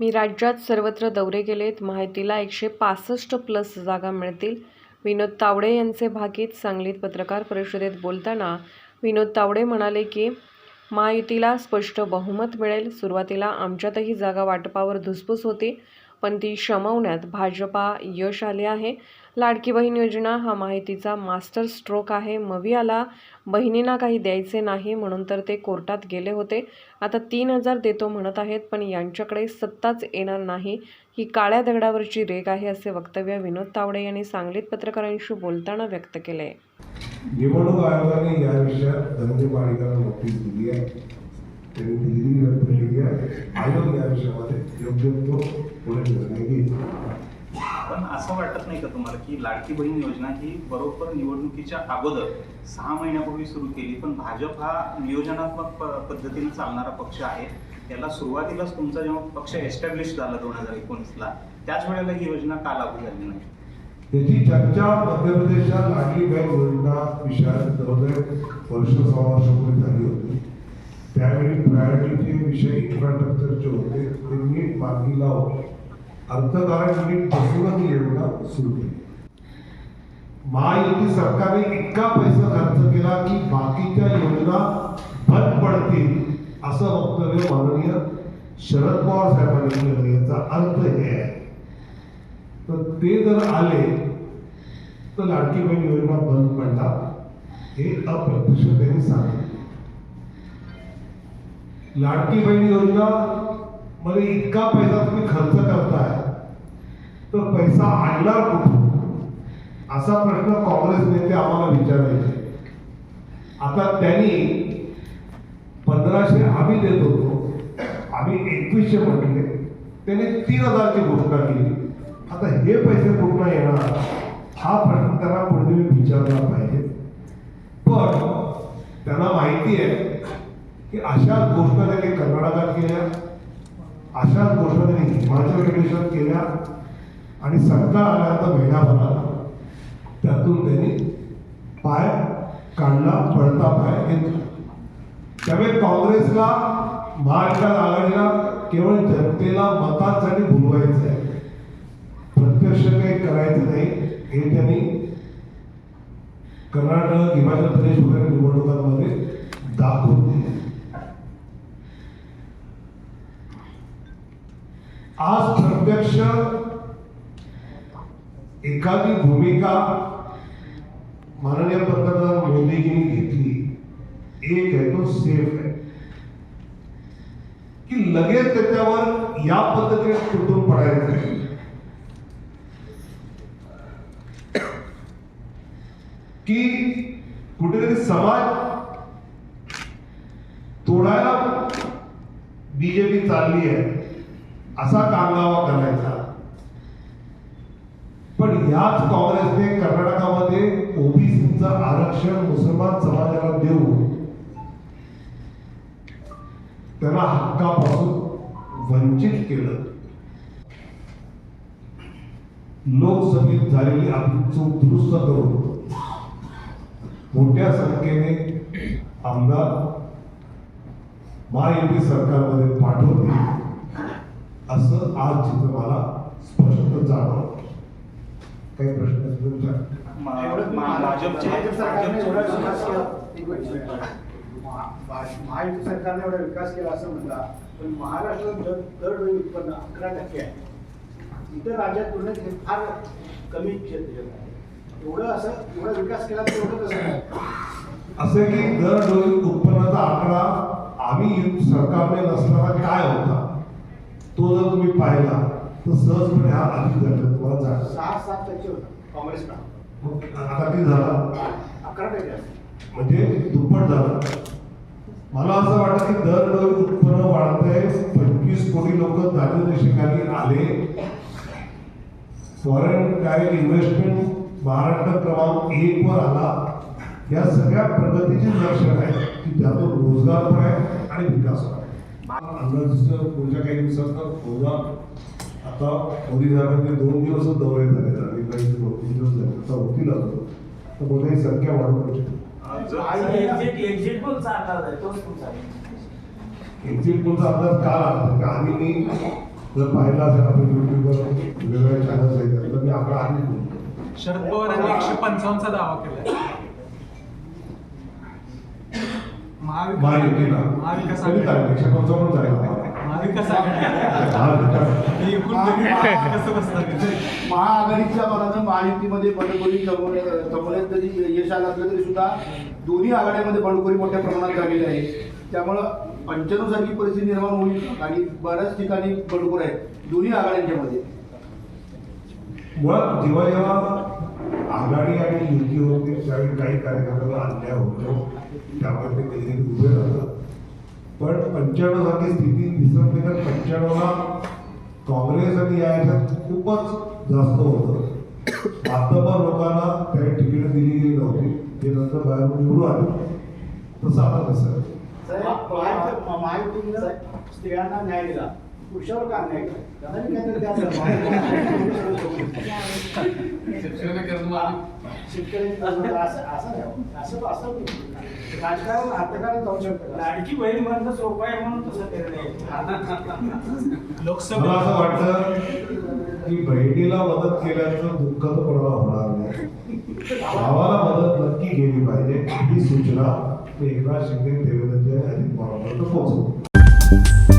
मी राज्यात सर्वत्र दौरे केलेत. माहितीला एकशे पासष्ट प्लस जागा मिळतील. विनोद तावडे यांचे भाकीत सांगलीत पत्रकार परिषदेत बोलताना विनोद तावडे म्हणाले की महायुतीला स्पष्ट बहुमत मिळेल. सुरुवातीला आमच्यातही जागा वाटपावर धुसफूस होती. पण ती शमवण्यात भाजपा यश आले आहे. लाडकी बहीण योजना हा माहितीचा मास्टर स्ट्रोक आहे. मवियाला बहिणींना काही द्यायचे नाही म्हणून तर ते कोर्टात गेले होते. आता तीन हजार देतो म्हणत आहेत पण यांच्याकडे सत्ताच येणार नाही. ही काळ्या दगडावरची रेग आहे असे वक्तव्य विनोद तावडे यांनी सांगलीत पत्रकारांशी बोलताना व्यक्त केले. निवडणूक आयोगाने या विषयात धनंजय नोटीस दिली आहे. त्यांनी दिलेली व्यक्त केली आहे. आयोग या विषयामध्ये योग्य तो पुढे निर्णय घेईल पण असं वाटत नाही का तुम्हाला की लाडकी बहीण योजना ही बरोबर निवडणुकीच्या अगोदर सहा महिन्यापूर्वी सुरू केली पण भाजप हा नियोजनात्मक प- पद्धतीने चालणारा पक्ष आहे. याला सुरुवातीलाच तुमचा जेव्हा पक्ष एस्टॅब्लिश झाला दोन हजार एकोणीसला त्याच वेळेला ही योजना का लागू झाली नाही? त्याची चर्चा मध्य प्रदेशात लाडली बहीण योजना विषयात जवळजवळ वर्ष सहा वर्षापूर्वी झाली होती. त्यावेळी प्रायोरिटीचे विषय इन्फ्रास्ट्रक्चरचे होते ते मार्गी लावून अर्थकारण युनिट बसूनच योजना सुरू केली. महायुती सरकारने इतका पैसा खर्च केला की बाकीच्या योजना बंद पडतील असं वक्तव्य माननीय शरद पवार साहेबांनी केलं. याचा अर्थ हे आहे. तर ते जर आले तर लाडकी बहीण योजना बंद पडणार हे अप्रत्यक्षतेने सांगितले लाडकी बहीण योजना मग इतका पैसा तुम्ही खर्च करताय. तर पैसा आणणार कुठून? असा प्रश्न काँग्रेस नेते आम्हाला विचारायचे. आता त्यांनी पंधराशे आम्ही देत होतो. आम्ही एकवीसशे म्हटले. त्याने तीन हजारची घोषणा केली. आता हे पैसे कुठनं येणार? हा प्रश्न त्यांना पुढे विचारला पाहिजे. पण त्यांना माहिती आहे की अशा घोषणा त्यांनी कर्नाटकात केल्या. अशाच गोष्टी हिमाचल प्रदेशात केल्या आणि सरकार आल्यानंतर महिनाभरात त्यातून त्यांनी पाय काढला पडता पाय घेतला. त्यामुळे काँग्रेसला महाविकास आघाडीला केवळ जनतेला मतांसाठी बोलवायचं आहे प्रत्यक्ष काही करायचं नाही हे त्यांनी कर्नाटक हिमाचल प्रदेश वगैरे निवडणुकांमध्ये दाखवून दिले आज प्रत्यक्ष एखादी भूमिका माननीय पंतप्रधान मोदीजींनी घेतली. एक आहे तो सेफ़ आहे. की लगेच त्याच्यावर या पद्धतीने तुटून पडायचं. की कुठेतरी समाज तोडायला बीजेपी चालली आहे. असा कांगावा करायचा. पण याच काँग्रेसने कर्नाटकामध्ये ओबीसीचं आरक्षण मुसलमान समाजाला देऊन त्यांना हक्कापासून वंचित केलं. लोकसभेत झालेली आपली चूक दुरुस्त करून मोठ्या संख्येने आमदार महायुती सरकारमध्ये पाठवतील असं आज जिथं मला स्पष्ट जाणवलं. काही प्रश्न आहेत तुमच्या? मा- मा- भाजपचे भाजप सरकारने एवढा विकास केला. एक मिनिट. महा- भा- महायुती सरकारने एवढा विकास केला असं म्हणला पण महाराष्ट्रात दर दरडोई उत्पन्न अकरा टक्के आहे. इतर राज्यात तुलनेत हे फार कमी क्षेत्र आहे. एवढं असं एवढा विकास केला तर एवढं कसं असे की दर डोळी उत्पन्नाचा आकडा आम्ही सरकारने नसताना काय होता? तो जर तुम्ही पाहिला तर सहजपणे हा अधिक झाला तुम्हाला. सहा सात टक्के होता. काँग्रेसला मग आता किती झाला? अकरा टक्के आहे. म्हणजे दुप्पट झाला. मला असं वाटतं की दर डोळी उत्पन्न वाढतंय पंचवीस कोटी लोक दारिद्र्य रेषेखाली आले. फॉरेन डायरेक्ट इन्व्हेस्टमेंट महाराष्ट्र क्रमांक एक वर आला. या सगळ्या प्रगतीची लक्षण आहे की त्यातून रोजगार पण आहे आणि विकास पण आहे. पुढच्या काही दिवसात होगा आता मोदी साहेबांचे दोन दिवस दौरे झाले. आणि काही तीन दिवस झाले. आता होतील अजून तर कोणत्याही संख्या वाढवू एक्झिट पोलचा अंदाज आहे. तोच तुमचा. आहे. एक्झिट पोलचा अंदाज का आधी मी जर पाहिला असेल आपण युट्यूबवर वेगवेगळ्या चॅनल्स आहेत. तर मी आकडा आधी शरद पवार यांनी एकशे पंचावन्नचा दावा केलाय महाविकास महायुतीला महाविकास कधी आघाडी चालेल एकशे पंचावन्न चालेल महाविकास आघाडी महाविकास हे एकूण बघून कसं बसणार महाआघाडीच्या मनानं महायुतीमध्ये बंडखोरी जमवण्यात जरी यश आलं असलं तरी सुद्धा दोन्ही आघाड्यामध्ये बंडखोरी मोठ्या प्रमाणात झालेली आहे त्यामुळं पंच्याण्णव सारखी परिस्थिती निर्माण होईल आणि बऱ्याच ठिकाणी बंडखोर आहेत दोन्ही आघाड्यांच्या मध्ये मुळात जेव्हा जेव्हा आघाडी आणि युती होते त्यावेळी काही कार्यकर्त्यांना अन्याय होतो त्यामुळे ते कधी उभे राहतात पण पंच्याण्णव सारखी स्थिती दिसत नाही तर पंच्याण्णवला काँग्रेस आणि या याच्यात खूपच जास्त होतं मातबर लोकांना काही तिकीट दिली गेली नव्हती ते नंतर बाहेर निवडून आले तसं आता कसं आहे स्त्रियांना न्याय दिला नाही. राजकारण जाऊ शकतं लाडकी बहीण म्हणणं सोपं आहे म्हणून तसं निर्णय लोकसभा मला असं वाटतं की बहिणीला मदत केल्याचं दुःख तर कोणाला होणार नाही. भावाला मदत नक्की केली पाहिजे ही सूचना एकनाथ शिंदे देवेंद्र अजित पवारांपर्यंत पोहोचवतो